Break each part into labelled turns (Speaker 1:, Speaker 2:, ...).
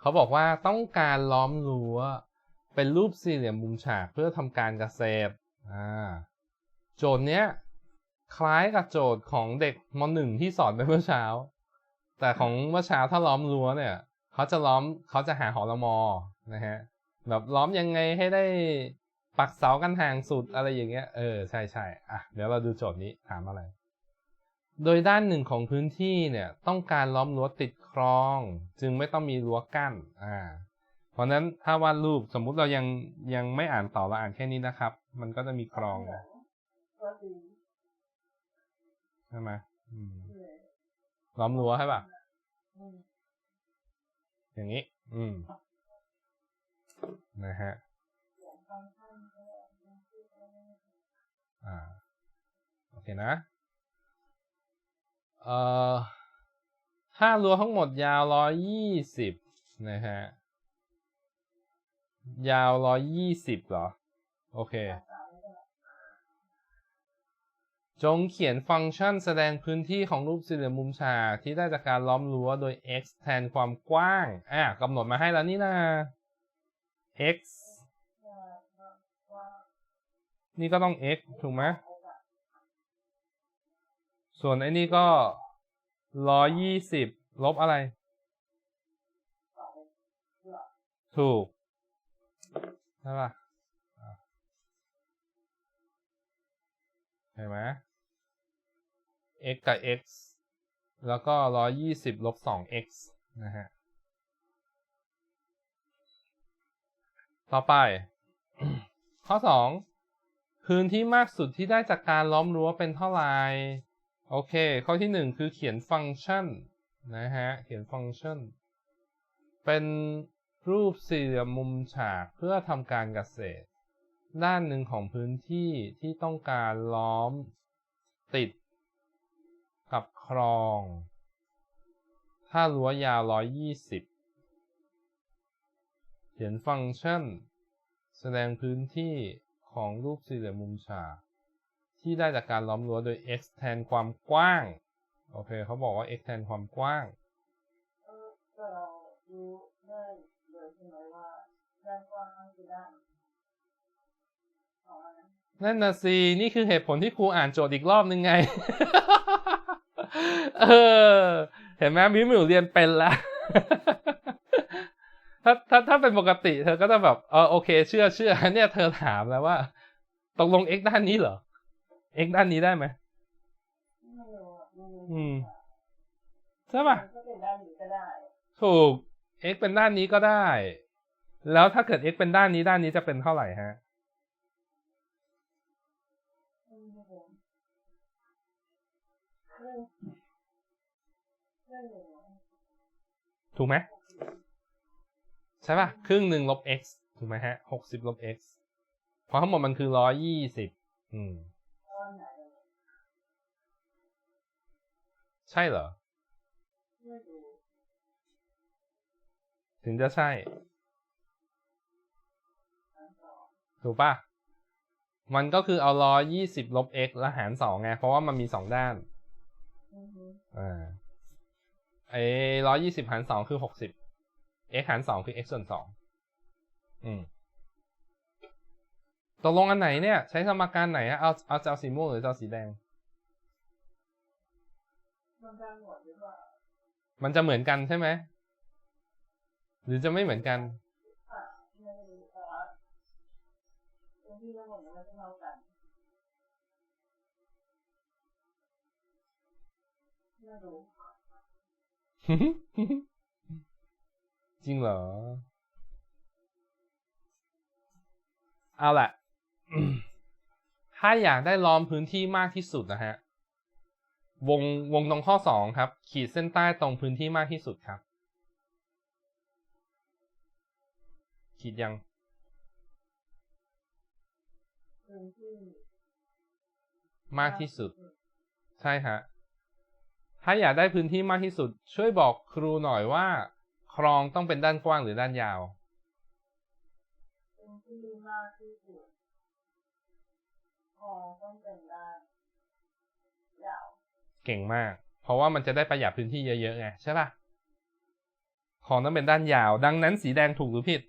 Speaker 1: เขาบอกว่าต้องการล้อมรั้วเป็นรูปสี่เหลี่ยมมุมฉากเพื่อทำการเกษตรอ่าโจทย์เนี้ยคล้ายกับโจทย์ของเด็กมหนึ่งที่สอนไปเมื่อเช้า แต่ของเมื่อเช้าถ้าล้อมรั้วเนี่ยเขาจะล้อมเขาจะหาหอละมอนะฮะแบบล้อมยังไงให้ได้ปักเสากันห่างสุดอะไรอย่างเงี้ย เออใช่ใช่อะเดี๋ยวเราดูโจทย์นี้ถามอะไร โดยด้านหนึ่งของพื้นที่เนี่ยต้องการล้อมรั้วติดคลอง จึงไม่ต้องมีรั้วกั้นอ่าเพราะฉะนั้นถ้าวาดรูปสมมุติเรายังยังไม่อ่านต่อเราอ่านแค่นี้นะครับ มันก็จะมีคลอง
Speaker 2: ก็คือ
Speaker 1: ใช่ไหมอืม
Speaker 2: คือ
Speaker 1: ล้อมรั้วใช่ป่ะ
Speaker 2: อืม
Speaker 1: อย่างนี้ อืม นะฮะ
Speaker 2: ฟังก์ชันก็
Speaker 1: อ่า โอเคนะ เอ่อถ้ารั้วทั้งหมดยาวร้อยยี่สิบนะฮะ ยาวร้อยยี่สิบเหรอ โอเค จงเขียนฟังก์ชันแสดงพื้นที่ของรูปสี่เหลี่ยมมุมฉากที่ได้จากการล้อมรั้วโดย x แทนความกว้าง อะกำหนดมาให้แล้วนี่นะ x นี่ก็ต้อง x ถูกไหม ส่วนไอ้นี่ก็ร้อยยี่สิบลบอะไร ถูก ใช่ป่ะเห็นไหม x กับ x แล้วก็ร้อยยี่สิบลบสอง x นะฮะ ต่อไป ข้อสองพื้นที่มากสุดที่ได้จากการล้อมรั้วเป็นเท่าไหร่ โอเค ข้อที่หนึ่งคือเขียนฟังก์ชันนะฮะ เขียนฟังก์ชัน เป็นรูปสี่เหลี่ยมมุมฉากเพื่อทำการเกษตร ด้านหนึ่งของพื้นที่ที่ต้องการล้อมติด กับคลอง ถ้ารั้วยาว 120 เขียนฟังก์ชัน แสดงพื้นที่ของรูปสี่เหลี่ยมมุมฉาก ที่ได้จากการล้อมรั้วโดย x แทนความกว้าง โอเคเขาบอกว่า x แทนความกว้าง
Speaker 2: เออก็เรารู้ได้เลยใช่ไหมว่าด้านกว้างนั่นคือด้านของอันนั้น
Speaker 1: นั่นนะสิ นี่คือเหตุผลที่ครูอ่านโจทย์อีกรอบนึงไง เออ เห็นไหมมิวมิวเรียนเป็นแล้วถ้าถ้าถ้าเป็นปกติ เธอก็จะแบบ เออโอเค เชื่อเชื่อเนี่ยเธอถามแล้วว่า ตกลง x ด้านนี้เหรอ x ด้านนี้ได้ไหม
Speaker 2: ไม่รู้อะไม่รู้
Speaker 1: อืมใช่ป่ะ
Speaker 2: มันก็เป็นด้านนี้ก็ได้
Speaker 1: ถูก x เป็นด้านนี้ก็ได้ แล้วถ้าเกิด x เป็นด้านนี้ด้านนี้จะเป็นเท่าไหร่ฮะ
Speaker 2: อืมครับผมครึ่งครึ่งหนึ่ง
Speaker 1: ถูกไหมใช่ป่ะ ครึ่งหนึ่งลบ x ถูกไหมฮะหกสิบลบ x เพราะทั้งหมดมันคือร้อยยี่สิบอืม
Speaker 2: ก้ อนไหน
Speaker 1: ใช่เหรอ
Speaker 2: ไม่รู้
Speaker 1: ถึงจะใช่
Speaker 2: ทั้งสอง
Speaker 1: ถูกป่ะมันก็คือเอาร้อยยี่สิบลบ x แล้วหารสองไง เพราะว่ามันมีสองด้าน
Speaker 2: อือฮึ
Speaker 1: อ่าไอ้ร้อยยี่สิบหารสองคือหกสิบ x หารสองคือ x ส่วนสอง อืม ตกลงอันไหนเนี่ย ใช้สมการไหนอะเอาเอาจะเอาสีม่วงหรือจะเอาสีแดง
Speaker 2: มันได้หมดหรือเปล่า
Speaker 1: มันจะเหมือนกันใช่ไหม หรือจะไม่เหมือนกัน
Speaker 2: อะไม่รู้แต่ว่าตรงที่ทั้งหมดมันก็เท่ากันไม่รู้
Speaker 1: จริงเหรอ เอาละ ถ้าอยากได้ล้อมพื้นที่มากที่สุดนะฮะ วงวงตรงข้อสองครับ ขีดเส้นใต้ตรงพื้นที่มากที่สุดครับ ขีดยังมากที่สุด ใช่ฮะถ้าอยากได้พื้นที่มากที่สุด ช่วยบอกครูหน่อยว่า คลองต้องเป็นด้านกว้างหรือด้านยาว
Speaker 2: ขอต้องเป็นด้านยาว
Speaker 1: เก่งมาก เพราะว่ามันจะได้ประหยัดพื้นที่เยอะๆไงใช่ป่ะของต้องเป็นด้านยาว ดังนั้นสีแดงถูกหรือผิด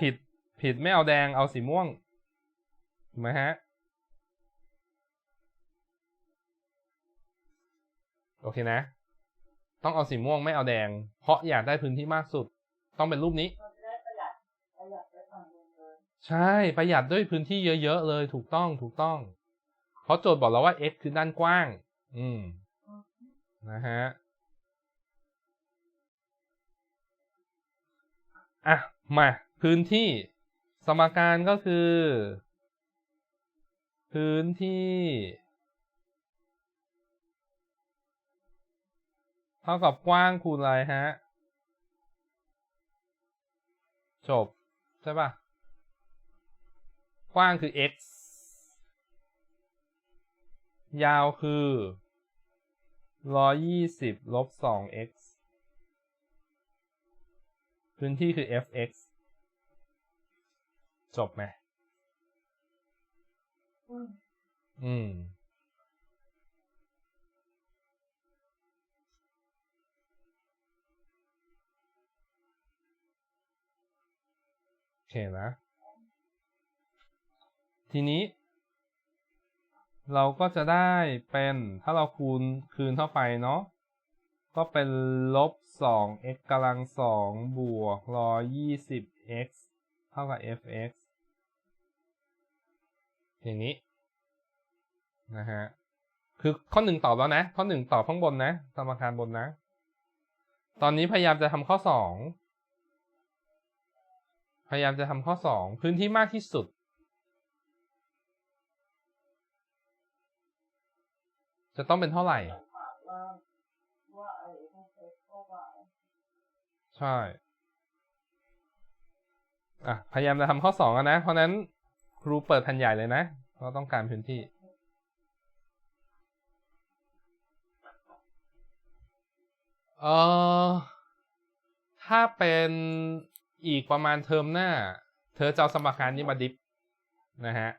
Speaker 1: ผิดผิดไม่เอาแดงเอาสีม่วงถูกไหมฮะโอเคนะ ต้องเอาสีม่วงไม่เอาแดง เพราะอยากได้พื้นที่มากสุด ต้องเป็นรูปนี้ ใช่ประหยัดด้วยพื้นที่เยอะ ๆ เลย ถูกต้องถูกต้อง เพราะโจทย์บอกเราว่า x คือด้านกว้าง อืมนะฮะอะ มา พื้นที่สมการก็คือ พื้นที่ เท่ากับกว้างคูณอะไรฮะ จบ ใช่ปะ กว้างคือ x ยาวคือร้อยยี่สิบลบสอง x พื้นที่คือ fx จบไหม
Speaker 2: อืม
Speaker 1: อืมโอเคนะ ทีนี้ เราก็จะได้เป็นถ้าเราคูณคืนเข้าไปเนาะก็เป็นลบสอง x กำลังสองบวกร้อยยี่สิบ x เท่ากับ fx อย่างนี้ นะฮะ คือข้อหนึ่งตอบแล้วนะ ข้อหนึ่งตอบข้างบนนะสมการบนนะ ตอนนี้พยายามจะทำข้อสอง พยายามจะทำข้อสอง พื้นที่มากที่สุด จะต้องเป็นเท่าไหร่ ใช่ อะ พยายามจะทำข้อสองนะ เพราะนั้นครูเปิดแผ่นใหญ่เลยนะเพราะต้องการพื้นที่เออถ้าเป็นอีกประมาณเทอมหน้า เธอจะเอาสมการนี้มาดิฟนะฮะ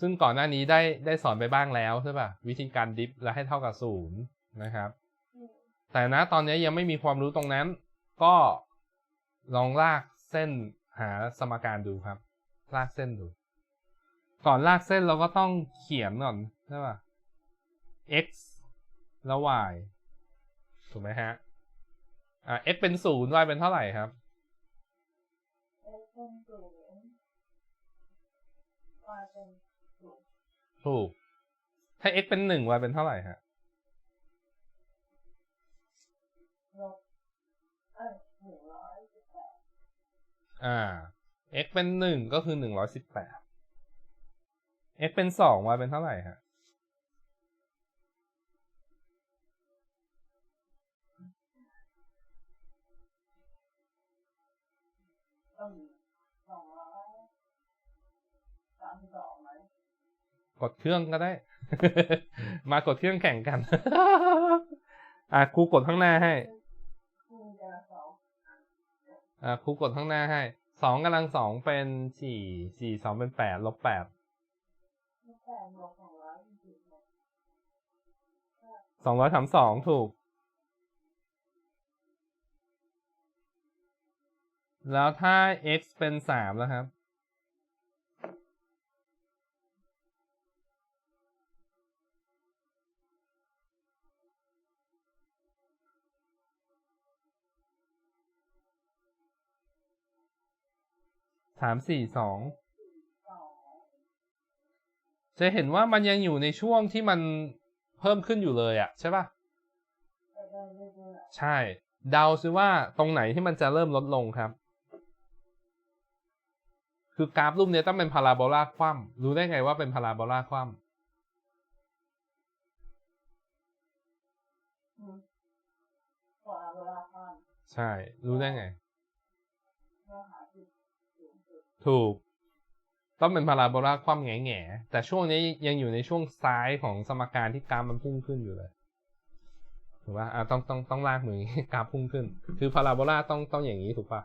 Speaker 1: ซึ่งก่อนหน้านี้ได้ได้สอนไปบ้างแล้วใช่ป่ะวิธีการดิฟแล้วให้เท่ากับศูนย์นะครับ
Speaker 2: อืม
Speaker 1: แต่นะตอนนี้ยังไม่มีความรู้ตรงนั้น ก็ลองลากเส้นหาสมการดูครับ ลากเส้นดู ก่อนลากเส้นเราก็ต้องเขียนก่อนใช่ป่ะ x แล้ว y ถูกไหมฮะอ่า x เป็นศูนย์ y เป็นเท่าไหร่ครับ
Speaker 2: เอ็กซ์เป็นศูนย์วายเป็นศูนย์
Speaker 1: ถูก ถ้า x เป็นหนึ่ง y เป็นเท่าไหร่ฮะ
Speaker 2: ลบเอ้ยหนึ่งร้อยสิบแปด
Speaker 1: อ่า x เป็นหนึ่งก็คือหนึ่งร้อยสิบแปด x เป็นสอง y เป็นเท่าไหร่ฮะ
Speaker 2: ต้องสองร้อยสามสิบสองไหม
Speaker 1: กดเครื่องก็ได้ มากดเครื่องแข่งกัน อะครูกดข้างหน้าให้
Speaker 2: คูณกันสอง
Speaker 1: อะครูกดข้างหน้าให้ สองกำลังสองเป็นสี่ สี่สองเป็นแปดลบแปด
Speaker 2: สองร้อยยี่สิบหก
Speaker 1: สองร้อยสามสองถูก แล้วถ้า x เป็นสามแล้วครับ สามสี่สอง
Speaker 2: สอง
Speaker 1: จะเห็นว่ามันยังอยู่ในช่วงที่มันเพิ่มขึ้นอยู่เลยอะใช่ปะ
Speaker 2: ไปได้เรื่อย
Speaker 1: ใช่ เดาซิว่าตรงไหนที่มันจะเริ่มลดลงครับ คือกราฟรูปเนี้ยต้องเป็นพาราโบลาคว่ำรู้ได้ไงว่าเป็นพาราโบลาคว่
Speaker 2: ๆอืมกว่าเวลาข้ามำ
Speaker 1: ใช่ รู้ได้ไง
Speaker 2: เพื่อหาจุดสูงสุด
Speaker 1: ถูก ต้องเป็นพาราโบลาคว่ำแง่แง่แต่ช่วงนี้ยังอยู่ในช่วงซ้ายของสมการที่กราฟมันพุ่งขึ้นอยู่เลยถูกปะอะต้องต้องต้องลากมือกราฟพุ่งขึ้น คือพาราโบลาต้องต้องอย่างนี้ถูกป่ะ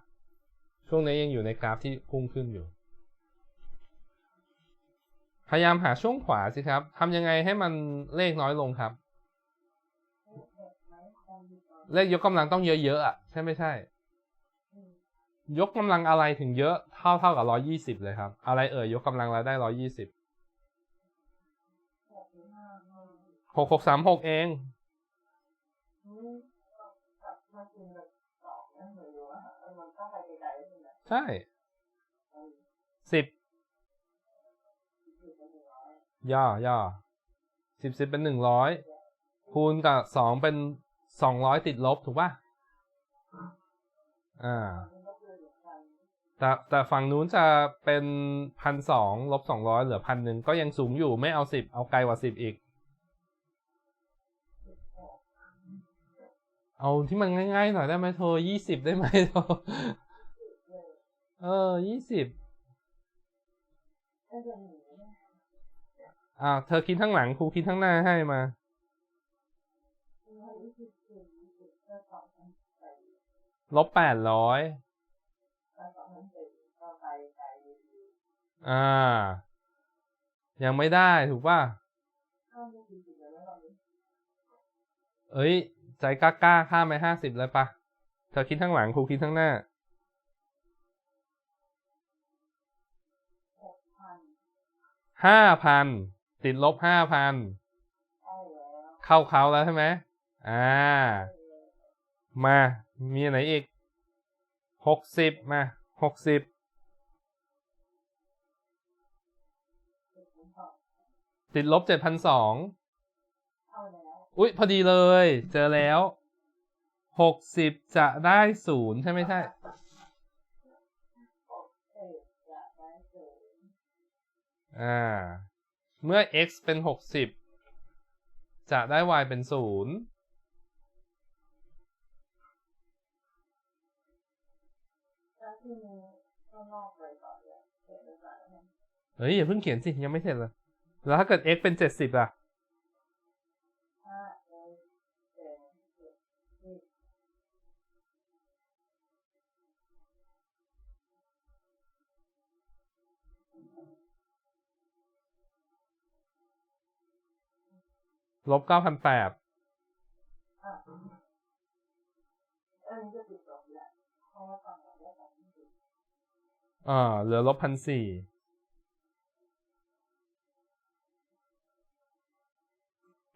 Speaker 1: ช่วงนี้ยังอยู่ในกราฟที่พุ่งขึ้นอยู่ พยายามหาช่วงขวาสิครับทำยังไงให้มันเลขน้อยลงครับ
Speaker 2: เล
Speaker 1: ขยกกำลังต้องเยอะๆอะใช่ไม่ใช่ ยกกำลังอะไรถึงเยอะเท่าเท่ากับร้อยี่สิบเลยครับ อะไรเอ่ยยกกำลังแล้วได้ร้อยี่สิบ
Speaker 2: หกหรือห้าห้า
Speaker 1: หกหกสามหกเอง
Speaker 2: อืมแบบมากินแบบสองนั่นเหมือนอยู่อะค่ะเออมันต้องไปไกลๆใช่ไหม
Speaker 1: ใช่
Speaker 2: เออ
Speaker 1: สิบ
Speaker 2: อยู่เป็นหนึ่งร้อย
Speaker 1: ย่อย่อสิบสิบเป็นหนึ่งร้อยคูณกับสองเป็นสองร้อยติดลบถูกป่ะอ่า แต่แต่ฝั่งนู้นจะเป็นพันสองลบสองร้อยเหลือพันหนึ่งก็ยังสูงอยู่ไม่เอาสิบเอาไกลกว่าสิบอีก เอาที่มันง่ายๆหน่อยได้ไหมโทรยี่สิบได้ไหมโทร
Speaker 2: เอ
Speaker 1: อยี่สิบอ่า เธอคิดทั้งหลังครูคิดทั้งหน้าให้มา ลบแปดร้อย
Speaker 2: อ่า
Speaker 1: ยังไม่ได้ถูกป่ะ
Speaker 2: เลยแล้วตอนนี้
Speaker 1: เอ้ย ใจกล้าๆข้ามไปห้าสิบเลยปะเธอคิดทั้างหลังครูคิดทั้างหน้า
Speaker 2: ห้า
Speaker 1: พัน ติดลบห้าพัน เข้าเขาแล้วใช่ไหม อ่า มา มีอันไหนอีก หกสิบมา หกสิบ ติดลบเจ็ดพันสอง
Speaker 2: เข้าแล้ว
Speaker 1: อุ๊ยพอดีเลย เจอแล้วหกสิบจะได้ศูนย์ใช่ไม่ใช่
Speaker 2: เอ็ดจะได้เจ็ด
Speaker 1: อ่า เมื่อ x เป็นหกสิบจะได้ y เป็นศูนย์
Speaker 2: แล้วที่มีข้างนอกเลยก่อนเลยเจ็ดเลยก่อนแล้วกัน
Speaker 1: เฮ้ย อย่าเพิ่งเขียนสิ ยังไม่เสร็จเลย แล้วถ้าเกิด x เป็นเจ็ดสิบล่ะ
Speaker 2: ห้าเอ็ดเจ็ดเจ็ดสิบ
Speaker 1: ลบเก้าพันแปด
Speaker 2: อะอันนี้จะติดลบแหละเพราะว่าฝั่งเราได้สองพันสี่
Speaker 1: อ่าเหลือลบพันสี่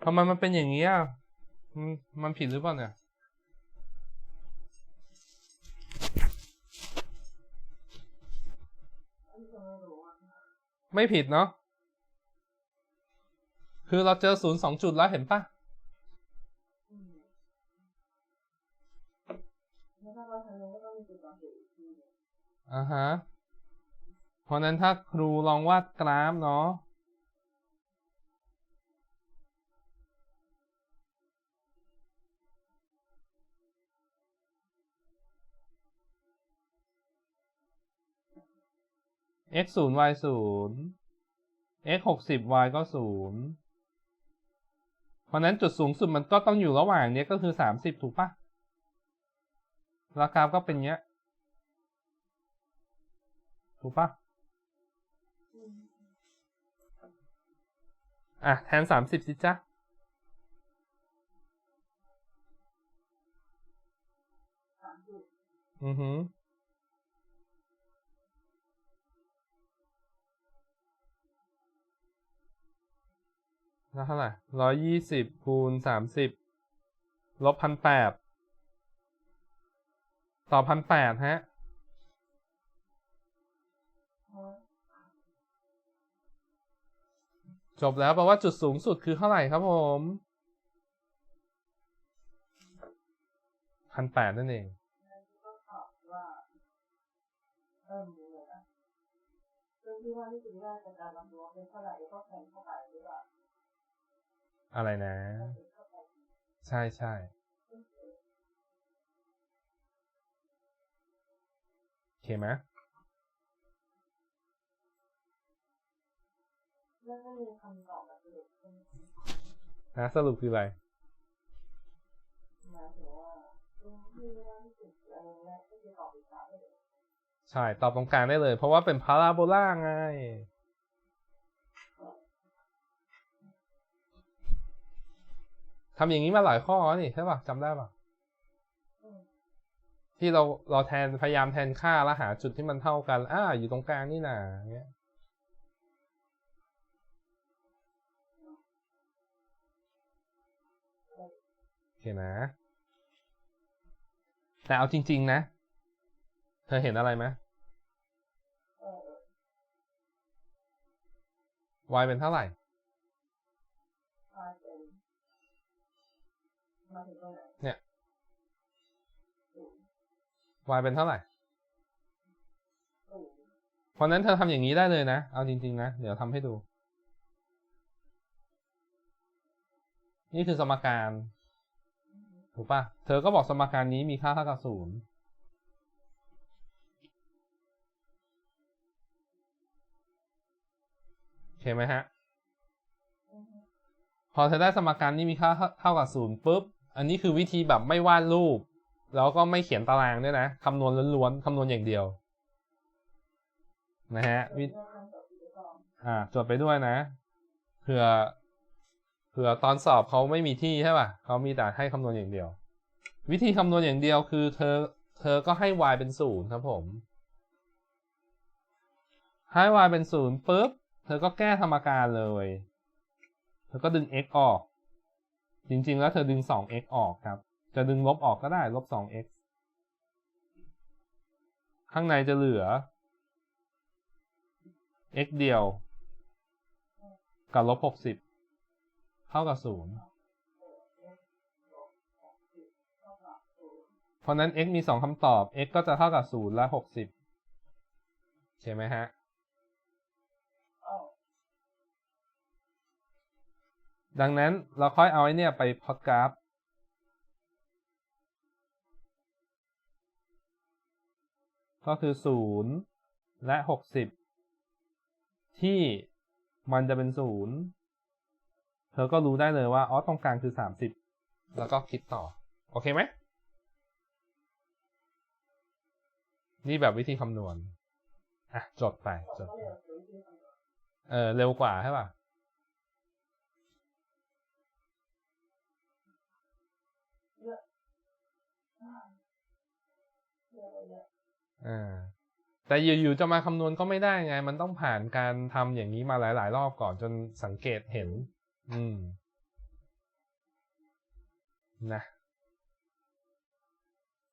Speaker 1: ทำไมมันเป็นอย่างนี้อะมันมันผิดหรือเปล่าเนี่ย
Speaker 2: ไม่
Speaker 1: ผิดเนาะ คือเราเจอศูนย์สองจุดแล้วเห็นปะ
Speaker 2: อืองมีจุดสองจุดอีกทีหนึ่ง
Speaker 1: อ่าฮะ เพราะนั้นถ้าครูลองวาดกราฟเนาะ x ศูนย์ y ศูนย์ x หกสิบ y ก็ศูนย์เพราะนั้นจุดสูงสุดมันก็ต้องอยู่ระหว่างเนี้ยก็คือสามสิบถูกปะราคาก็เป็นเงี้ย ถูกปะ
Speaker 2: อะ
Speaker 1: แทนสามสิบสิจ๊ะอือหือ แล้วเท่าไหร่ร้อยยี่สิบคูณสามสิบลบพันแปดต่อพันแปดฮะจบแล้วแปลว่าจุดสูงสุดคือเท่าไหร่ครับผมพันแปดนั่นเอง
Speaker 2: นั้นก็ตอบว่าเริ่มรู้เลยนะเรื่อที่ว่าที่คุณได้จากการลำรวมเป็นเท่าไหร่ก็แทนเข้าไปหรือเปล่า
Speaker 1: อะไรนะ ใช่ใช่โอเคไหมนะสรุปคืออะไรใช่ ตอบตรงกลางได้เลย เพราะว่าเป็นพาราโบลาไง ทำอย่างนี้มาหลายข้อแล้วนี่ใช่ป่ะจำได้ป่ะที่เราเราแทนพยายามแทนค่าแล้วหาจุดที่มันเท่ากันอ่าอยู่ตรงกลางนี่นาเงี้ยโอเคนะ แต่เอาจริง ๆ นะ เธอเห็นอะไรไหม
Speaker 2: เออ
Speaker 1: y เป็นเท่าไหร่
Speaker 2: เนี่
Speaker 1: ย y เป็นเท่าไหร่ เพราะนั้นเธอทำอย่างนี้ได้เลยนะ เอาจริง ๆ นะ เดี๋ยวทำให้ดู นี่คือสมการ ถูกปะเธอก็บอกสมการนี้มีค่าเท่ากับศูนย์โอเคไหมฮะ พอเธอได้สมการนี้มีค่าเท่ากับศูนย์ปุ๊บ อันนี้คือวิธีแบบไม่วาดรูป แล้วก็ไม่เขียนตารางด้วยนะคำนวณล้วนๆคำนวณอย่างเดียว นะฮะวิ
Speaker 2: อ่าจ
Speaker 1: ดไปด้วยนะเผื่อเผื่อตอนสอบเขาไม่มีที่ใช่ป่ะเขามีแต่ให้คำนวณอย่างเดียว วิธีคำนวณอย่างเดียวคือเธอ เธอก็ให้ y เป็นศูนย์ครับผม ให้ y เป็นศูนย์ปุ๊บเธอก็แก้สมการเลย เธอก็ดึง x ออก จริง ๆ แล้วเธอดึง 2x ออกครับ จะดึงลบออกก็ได้ ลบ 2x ข้างในจะเหลือ x เดียว กับลบ 60 เท่ากับ 0
Speaker 2: เท่ากับศูนย์
Speaker 1: เพราะนั้น x มี 2คำตอบ x ก็จะเท่ากับ 0 และ 60 ใช่ไหมฮะ ดังนั้นเราค่อยเอาไอ้นี่ไปพอตกราฟ ก็คือ 0 และ 60 ที่มันจะเป็น 0 เธอก็รู้ได้เลยว่า อ๋อ ตรงกลางคือ 30 แล้วก็คิดต่อ โอเคไหม นี่แบบวิธีคำนวณ อะ จดไป จดไป
Speaker 2: เรียนรู้ที่ทำ
Speaker 1: เออ เร็วกว่าใช่ป่ะ อ่าแต่อยู่ๆจะมาคำนวณก็ไม่ได้ไง มันต้องผ่านการทำอย่างนี้มาหลาย ๆ รอบก่อนจนสังเกตเห็น อืม นะ